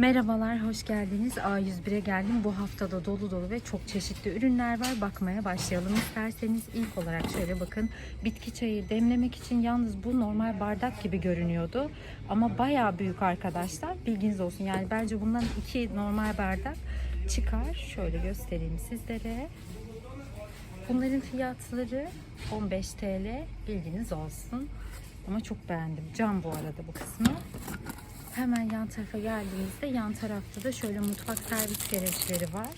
Merhabalar, hoş geldiniz. A101'e geldim. Bu haftada dolu dolu ve çok çeşitli ürünler var. Bakmaya başlayalım isterseniz. ilk olarak şöyle bakın. Bitki çayı demlemek için yalnız bu normal bardak gibi görünüyordu. Ama bayağı büyük arkadaşlar. Bilginiz olsun. Yani bence bundan iki normal bardak çıkar. Şöyle göstereyim sizlere. Bunların fiyatları 15 TL. Bilginiz olsun. Ama çok beğendim. Cam bu arada bu kısmı. Hemen yan tarafa geldiğimizde yan tarafta da şöyle mutfak servis gereçleri var.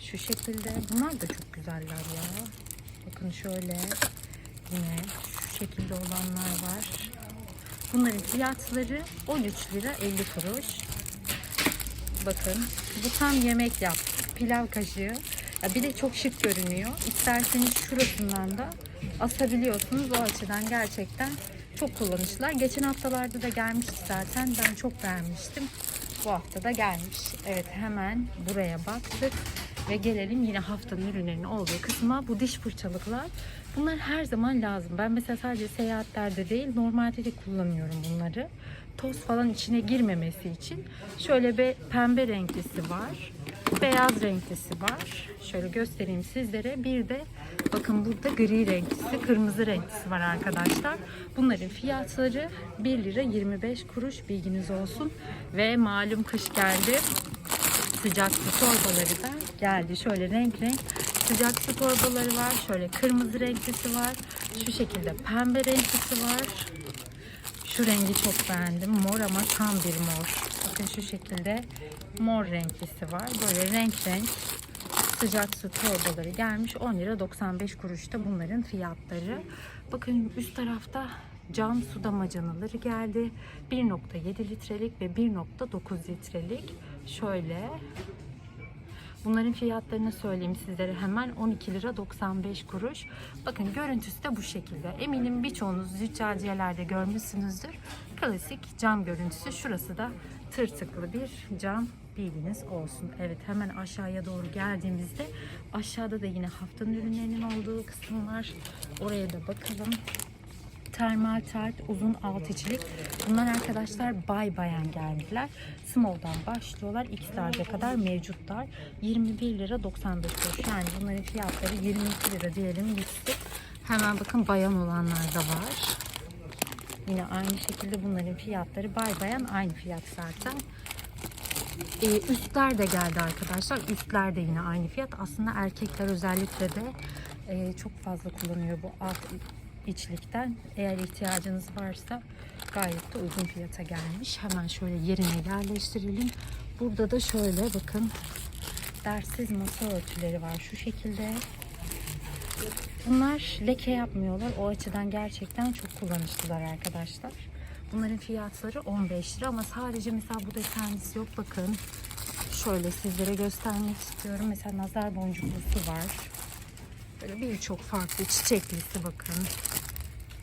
Şu şekilde. Bunlar da çok güzeller ya. Bakın şöyle yine şu şekilde olanlar var. Bunların fiyatları 13 lira 50 kuruş. Bakın bu tam yemek yap. Pilav kaşığı. Ya bir de çok şık görünüyor. İsterseniz şurasından da asabiliyorsunuz. O açıdan gerçekten çok kullanışlılar. Geçen haftalarda da gelmişti zaten. Ben çok beğenmiştim. Bu hafta da gelmiş. Evet hemen buraya baktık. Ve gelelim yine haftanın ürünlerinin olduğu kısma. Bu diş fırçalıklar. Bunlar her zaman lazım. Ben mesela sadece seyahatlerde değil normalde de kullanıyorum bunları. Toz falan içine girmemesi için. Şöyle bir pembe renklisi var. Beyaz renklisi var. Şöyle göstereyim sizlere. Bir de bakın burada gri renklisi, kırmızı renklisi var arkadaşlar. Bunların fiyatları 1 lira 25 kuruş bilginiz olsun. Ve malum kış geldi. Sıcak su torbaları da geldi. Şöyle renk renk sıcak su torbaları var. Şöyle kırmızı renklisi var. Şu şekilde pembe renklisi var. Şu rengi çok beğendim. Mor ama tam bir mor. Bakın şu şekilde mor renklisi var. Böyle renk renk sıcak su torbaları gelmiş. 10 lira 95 kuruşta bunların fiyatları. Bakın üst tarafta cam su damacanaları geldi. 1.7 litrelik ve 1.9 litrelik. Şöyle Bunların fiyatlarını söyleyeyim sizlere hemen 12 lira 95 kuruş. Bakın görüntüsü de bu şekilde. Eminim birçoğunuz züccaciyelerde görmüşsünüzdür. Klasik cam görüntüsü. Şurası da tırtıklı bir cam bilginiz olsun. Evet hemen aşağıya doğru geldiğimizde aşağıda da yine haftanın ürünlerinin olduğu kısım var. Oraya da bakalım termal tart uzun alt içilik. Bunlar arkadaşlar bay bayan geldiler. Small'dan başlıyorlar. X'lerde kadar mevcutlar. 21 lira 95 kuruş. Yani bunların fiyatları 22 lira diyelim gitsin. Hemen bakın bayan olanlar da var. Yine aynı şekilde bunların fiyatları bay bayan aynı fiyat zaten. Ee, üstler de geldi arkadaşlar. Üstler de yine aynı fiyat. Aslında erkekler özellikle de e, çok fazla kullanıyor bu alt içlikten. Eğer ihtiyacınız varsa gayet de uygun fiyata gelmiş. Hemen şöyle yerine yerleştirelim. Burada da şöyle bakın dersiz masa örtüleri var şu şekilde. Bunlar leke yapmıyorlar. O açıdan gerçekten çok kullanışlılar arkadaşlar. Bunların fiyatları 15 lira ama sadece mesela bu desenlisi yok. Bakın şöyle sizlere göstermek istiyorum. Mesela nazar boncuklusu var. Böyle birçok farklı çiçeklisi bakın.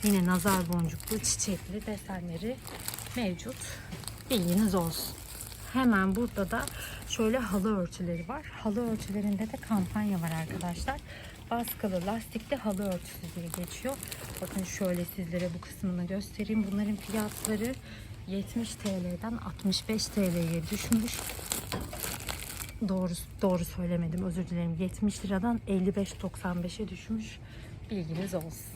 Yine nazar boncuklu çiçekli desenleri mevcut. Bilginiz olsun. Hemen burada da şöyle halı örtüleri var. Halı örtülerinde de kampanya var arkadaşlar. Baskılı lastikli halı örtüsü diye geçiyor. Bakın şöyle sizlere bu kısmını göstereyim. Bunların fiyatları 70 TL'den 65 TL'ye düşmüş. Doğru doğru söylemedim özür dilerim. 70 liradan 55.95'e düşmüş. Bilginiz olsun.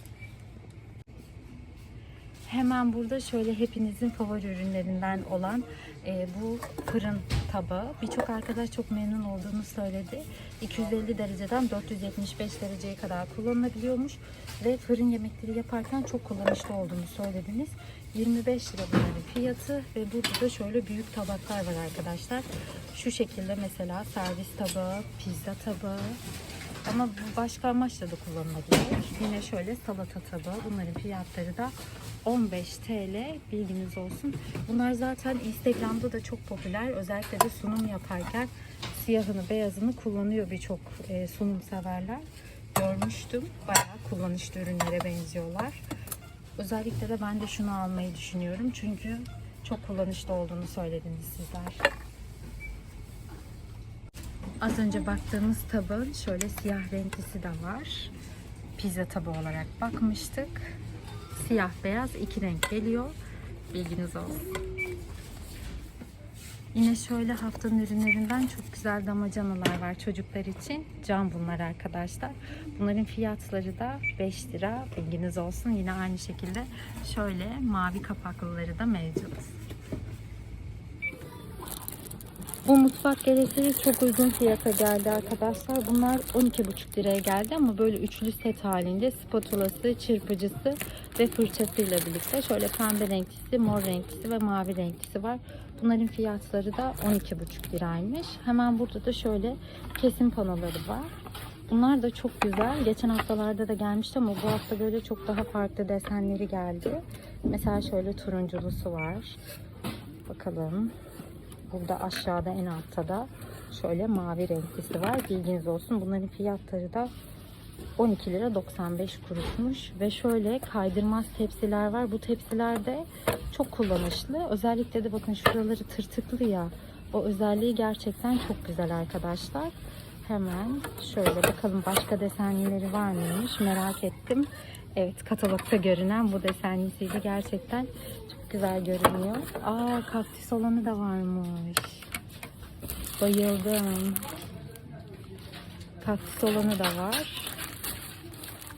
Hemen burada şöyle hepinizin favori ürünlerinden olan e, bu fırın tabağı. Birçok arkadaş çok memnun olduğunu söyledi. 250 dereceden 475 dereceye kadar kullanılabiliyormuş. Ve fırın yemekleri yaparken çok kullanışlı olduğunu söylediniz. 25 lira bunların fiyatı ve burada da şöyle büyük tabaklar var arkadaşlar. Şu şekilde mesela servis tabağı, pizza tabağı, ama başka amaçla da kullanılabilir. Yine şöyle salata tabağı. Bunların fiyatları da 15 TL. Bilginiz olsun. Bunlar zaten Instagram'da da çok popüler. Özellikle de sunum yaparken siyahını beyazını kullanıyor birçok e, sunum severler. Görmüştüm. Bayağı kullanışlı ürünlere benziyorlar. Özellikle de ben de şunu almayı düşünüyorum. Çünkü çok kullanışlı olduğunu söylediniz sizler. Az önce baktığımız tabağın şöyle siyah renklisi de var. Pizza tabağı olarak bakmıştık. Siyah beyaz iki renk geliyor. Bilginiz olsun. Yine şöyle haftanın ürünlerinden çok güzel damacanalar var çocuklar için. Cam bunlar arkadaşlar. Bunların fiyatları da 5 lira. Bilginiz olsun. Yine aynı şekilde şöyle mavi kapaklıları da mevcut. Bu mutfak gereçleri çok uygun fiyata geldi arkadaşlar. Bunlar 12,5 liraya geldi ama böyle üçlü set halinde spatulası, çırpıcısı ve fırçasıyla birlikte şöyle pembe renklisi, mor renklisi ve mavi renklisi var. Bunların fiyatları da 12,5 liraymış. Hemen burada da şöyle kesim panoları var. Bunlar da çok güzel. Geçen haftalarda da gelmişti ama bu hafta böyle çok daha farklı desenleri geldi. Mesela şöyle turunculusu var. Bakalım. Burada aşağıda en altta da şöyle mavi renklisi var. Bilginiz olsun. Bunların fiyatları da 12 lira 95 kuruşmuş. Ve şöyle kaydırmaz tepsiler var. Bu tepsiler de çok kullanışlı. Özellikle de bakın şuraları tırtıklı ya. O özelliği gerçekten çok güzel arkadaşlar. Hemen şöyle bakalım başka desenlileri var mıymış merak ettim. Evet katalogda görünen bu desenlisiydi. Gerçekten güzel görünüyor. Aa kaktüs olanı da varmış. Bayıldım. Kaktüs olanı da var.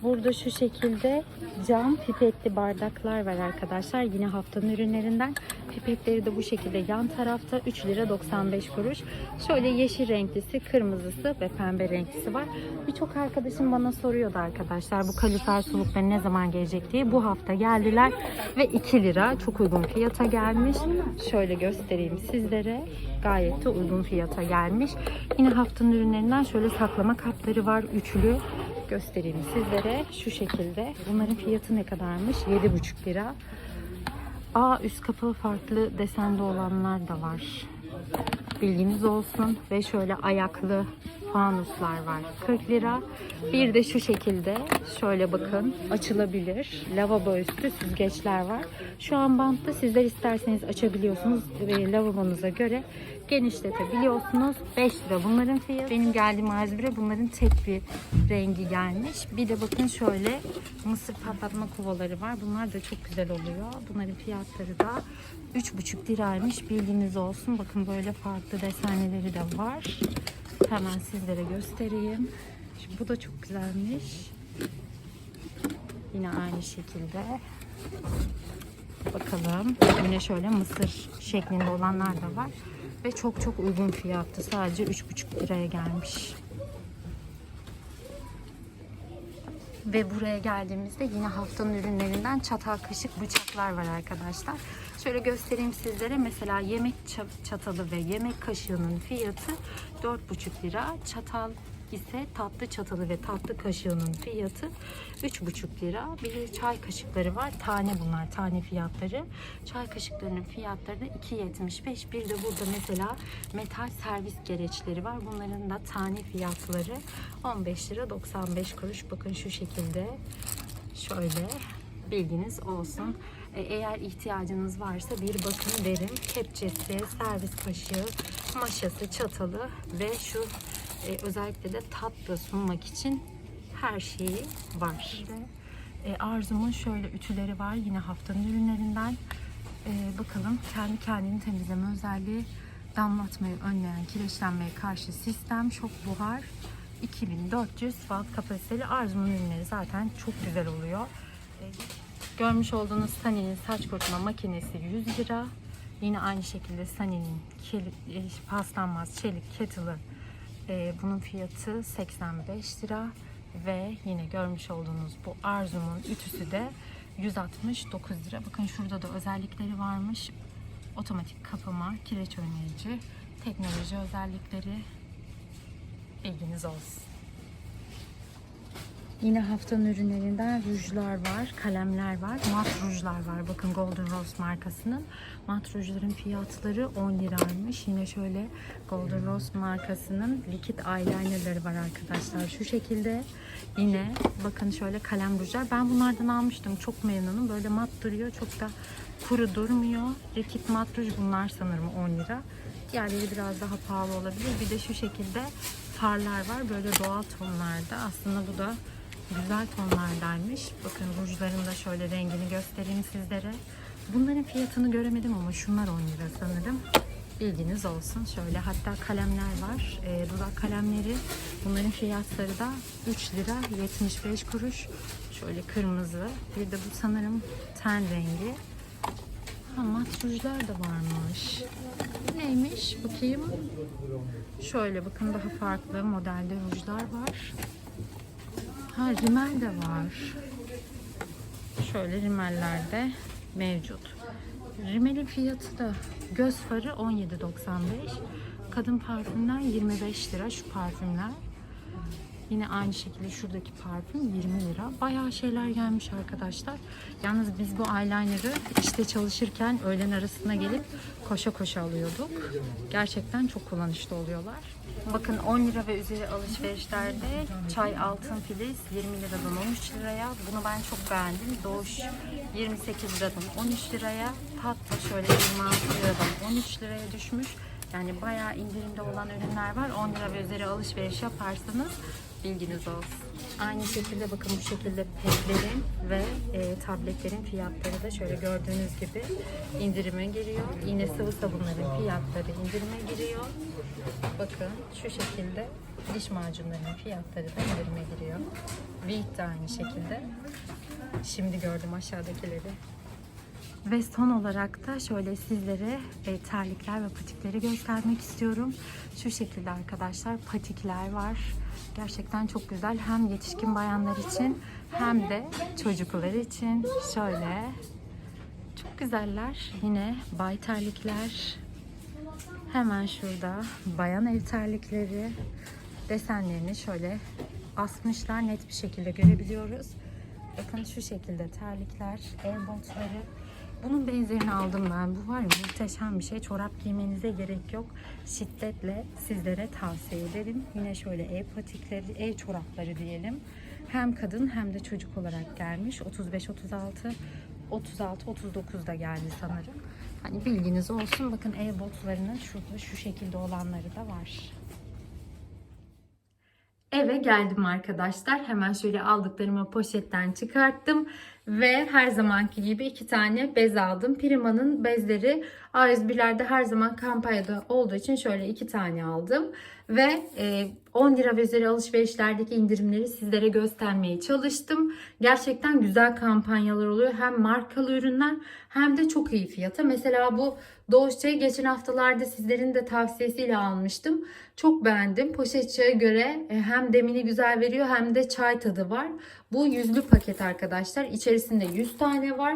Burada şu şekilde cam pipetli bardaklar var arkadaşlar. Yine haftanın ürünlerinden. Pipetleri de bu şekilde yan tarafta 3 lira 95 kuruş. Şöyle yeşil renklisi, kırmızısı ve pembe renklisi var. Birçok arkadaşım bana soruyordu arkadaşlar bu kalifer sulukları ne zaman gelecek diye. Bu hafta geldiler ve 2 lira çok uygun fiyata gelmiş. Şöyle göstereyim sizlere. Gayet de uygun fiyata gelmiş. Yine haftanın ürünlerinden şöyle saklama kapları var. Üçlü göstereyim sizlere. Şu şekilde. Bunların fiyatı ne kadarmış? 7,5 lira. Aa üst kapağı farklı desende olanlar da var. Bilginiz olsun. Ve şöyle ayaklı fanuslar var. 40 lira. Bir de şu şekilde şöyle bakın açılabilir. Lavabo üstü süzgeçler var. Şu an bantta sizler isterseniz açabiliyorsunuz. Ve lavabonuza göre genişletebiliyorsunuz. 5 lira bunların fiyatı. Benim geldiğim A101'e bunların tek bir rengi gelmiş. Bir de bakın şöyle mısır patlatma kovaları var. Bunlar da çok güzel oluyor. Bunların fiyatları da 3,5 liraymış. Bilginiz olsun. Bakın böyle farklı desenleri de var. Hemen sizlere göstereyim. Şimdi bu da çok güzelmiş. Yine aynı şekilde. Bakalım. Yine şöyle mısır şeklinde olanlar da var. Ve çok çok uygun fiyattı. Sadece 3,5 liraya gelmiş. Ve buraya geldiğimizde yine haftanın ürünlerinden çatal, kaşık, bıçaklar var arkadaşlar. Şöyle göstereyim sizlere. Mesela yemek ça- çatalı ve yemek kaşığının fiyatı 4,5 lira. Çatal ise tatlı çatalı ve tatlı kaşığının fiyatı 3,5 lira. Bir de çay kaşıkları var. Tane bunlar, tane fiyatları. Çay kaşıklarının fiyatları da 2,75. Bir de burada mesela metal servis gereçleri var. Bunların da tane fiyatları 15 lira 95 kuruş. Bakın şu şekilde. Şöyle bilginiz olsun. E, Eğer ihtiyacınız varsa bir bakın derim. Kepçesi, servis kaşığı, maşası, çatalı ve şu e, özellikle de tatlı sunmak için her şeyi var. E, Arzum'un şöyle ütüleri var. Yine haftanın ürünlerinden. E, bakalım kendi kendini temizleme özelliği damlatmayı önleyen kireçlenmeye karşı sistem şok buhar 2400 watt kapasiteli Arzum'un ürünleri zaten çok güzel oluyor. E, Görmüş olduğunuz Sunny'nin saç kurutma makinesi 100 lira. Yine aynı şekilde Sunny'nin e, paslanmaz çelik kettle'ı e, bunun fiyatı 85 lira. Ve yine görmüş olduğunuz bu Arzum'un ütüsü de 169 lira. Bakın şurada da özellikleri varmış. Otomatik kapama, kireç önleyici, teknoloji özellikleri bilginiz olsun. Yine haftanın ürünlerinden rujlar var, kalemler var, mat rujlar var. Bakın Golden Rose markasının. Mat rujların fiyatları 10 liraymış. Yine şöyle Golden Rose markasının likit eyelinerları var arkadaşlar. Şu şekilde yine bakın şöyle kalem rujlar. Ben bunlardan almıştım. Çok memnunum. Böyle mat duruyor. Çok da kuru durmuyor. Likit mat ruj bunlar sanırım 10 lira. Diğerleri biraz daha pahalı olabilir. Bir de şu şekilde farlar var. Böyle doğal tonlarda. Aslında bu da güzel tonlardaymış. Bakın rujların da şöyle rengini göstereyim sizlere. Bunların fiyatını göremedim ama şunlar 10 lira sanırım. Bilginiz olsun. Şöyle hatta kalemler var. Ee, dudak kalemleri. Bunların fiyatları da 3 lira 75 kuruş. Şöyle kırmızı. Bir de bu sanırım ten rengi. Ha, mat rujlar da varmış. Neymiş? Bakayım. Şöyle bakın daha farklı modelde rujlar var. Ha rimel de var. Şöyle rimeller de mevcut. Rimelin fiyatı da göz farı 17.95. Kadın parfümler 25 lira şu parfümler. Yine aynı şekilde şuradaki parfüm 20 lira. Bayağı şeyler gelmiş arkadaşlar. Yalnız biz bu eyeliner'ı işte çalışırken öğlen arasına gelip koşa koşa alıyorduk. Gerçekten çok kullanışlı oluyorlar. Bakın 10 lira ve üzeri alışverişlerde çay altın filiz 20 liradan 13 liraya. Bunu ben çok beğendim. Doğuş 28 liradan 13 liraya. Tatlı şöyle 26 liradan 13 liraya düşmüş. Yani bayağı indirimde olan ürünler var. 10 lira üzeri alışveriş yaparsanız bilginiz olsun. Aynı şekilde bakın bu şekilde petlerin ve e, tabletlerin fiyatları da şöyle gördüğünüz gibi indirime giriyor. Yine sıvı sabunların fiyatları indirime giriyor. Bakın şu şekilde diş macunlarının fiyatları da indirime giriyor. Veet de aynı şekilde. Şimdi gördüm aşağıdakileri. Ve son olarak da şöyle sizlere e, terlikler ve patikleri göstermek istiyorum. Şu şekilde arkadaşlar patikler var. Gerçekten çok güzel. Hem yetişkin bayanlar için hem de çocuklar için. Şöyle çok güzeller. Yine bay terlikler. Hemen şurada bayan ev terlikleri. Desenlerini şöyle asmışlar. Net bir şekilde görebiliyoruz. Bakın şu şekilde terlikler, el botları. Bunun benzerini aldım ben. Bu var ya muhteşem bir şey. Çorap giymenize gerek yok. Şiddetle sizlere tavsiye ederim. Yine şöyle ev patikleri, ev çorapları diyelim. Hem kadın hem de çocuk olarak gelmiş. 35-36, 36-39 da geldi sanırım. Hani bilginiz olsun. Bakın ev botlarının şurada şu şekilde olanları da var. Eve geldim arkadaşlar. Hemen şöyle aldıklarımı poşetten çıkarttım. Ve her zamanki gibi iki tane bez aldım. Prima'nın bezleri A101'lerde her zaman kampanyada olduğu için şöyle iki tane aldım. Ve e, 10 lira ve üzeri alışverişlerdeki indirimleri sizlere göstermeye çalıştım. Gerçekten güzel kampanyalar oluyor. Hem markalı ürünler hem de çok iyi fiyata. Mesela bu çayı geçen haftalarda sizlerin de tavsiyesiyle almıştım. Çok beğendim. Poşet çaya göre e, hem demini güzel veriyor hem de çay tadı var. Bu yüzlü paket arkadaşlar. İçerisinde 100 tane var.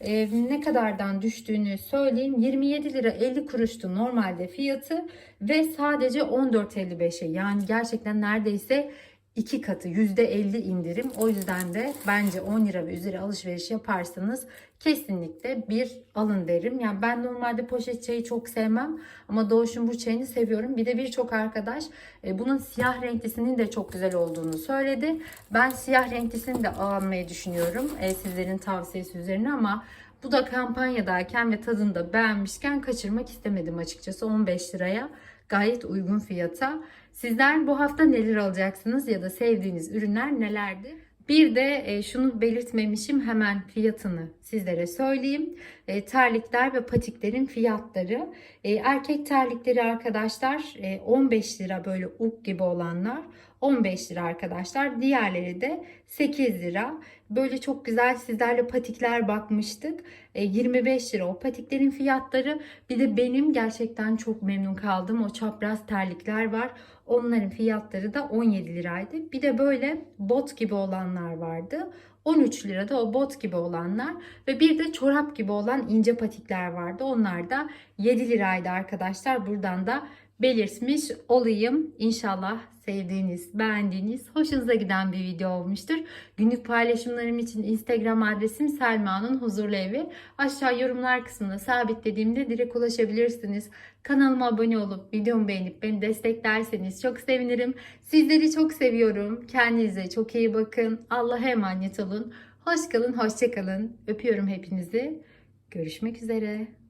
Ee, ne kadardan düştüğünü söyleyeyim. 27 lira 50 kuruştu normalde fiyatı ve sadece 14.55'e yani gerçekten neredeyse iki katı %50 indirim. O yüzden de bence 10 lira ve üzeri alışveriş yaparsanız kesinlikle bir alın derim. Yani ben normalde poşet çayı çok sevmem ama Doğuş'un bu çayını seviyorum. Bir de birçok arkadaş e, bunun siyah renklisinin de çok güzel olduğunu söyledi. Ben siyah renklisini de almayı düşünüyorum e, sizlerin tavsiyesi üzerine ama bu da kampanyadayken ve tadını da beğenmişken kaçırmak istemedim açıkçası 15 liraya gayet uygun fiyata. Sizler bu hafta neler alacaksınız ya da sevdiğiniz ürünler nelerdi? Bir de e, şunu belirtmemişim hemen fiyatını sizlere söyleyeyim. E, terlikler ve patiklerin fiyatları. E, erkek terlikleri arkadaşlar e, 15 lira böyle uk gibi olanlar 15 lira arkadaşlar. Diğerleri de 8 lira. Böyle çok güzel sizlerle patikler bakmıştık. E, 25 lira o patiklerin fiyatları. Bir de benim gerçekten çok memnun kaldığım o çapraz terlikler var. Onların fiyatları da 17 liraydı. Bir de böyle bot gibi olanlar vardı. 13 lirada o bot gibi olanlar ve bir de çorap gibi olan ince patikler vardı. Onlar da 7 liraydı arkadaşlar. Buradan da belirtmiş olayım. İnşallah sevdiğiniz, beğendiğiniz, hoşunuza giden bir video olmuştur. Günlük paylaşımlarım için Instagram adresim Selma'nın Huzurlu Evi. Aşağı yorumlar kısmına sabitlediğimde direkt ulaşabilirsiniz. Kanalıma abone olup videomu beğenip beni desteklerseniz çok sevinirim. Sizleri çok seviyorum. Kendinize çok iyi bakın. Allah'a emanet olun. Hoş kalın, hoşça kalın. Öpüyorum hepinizi. Görüşmek üzere.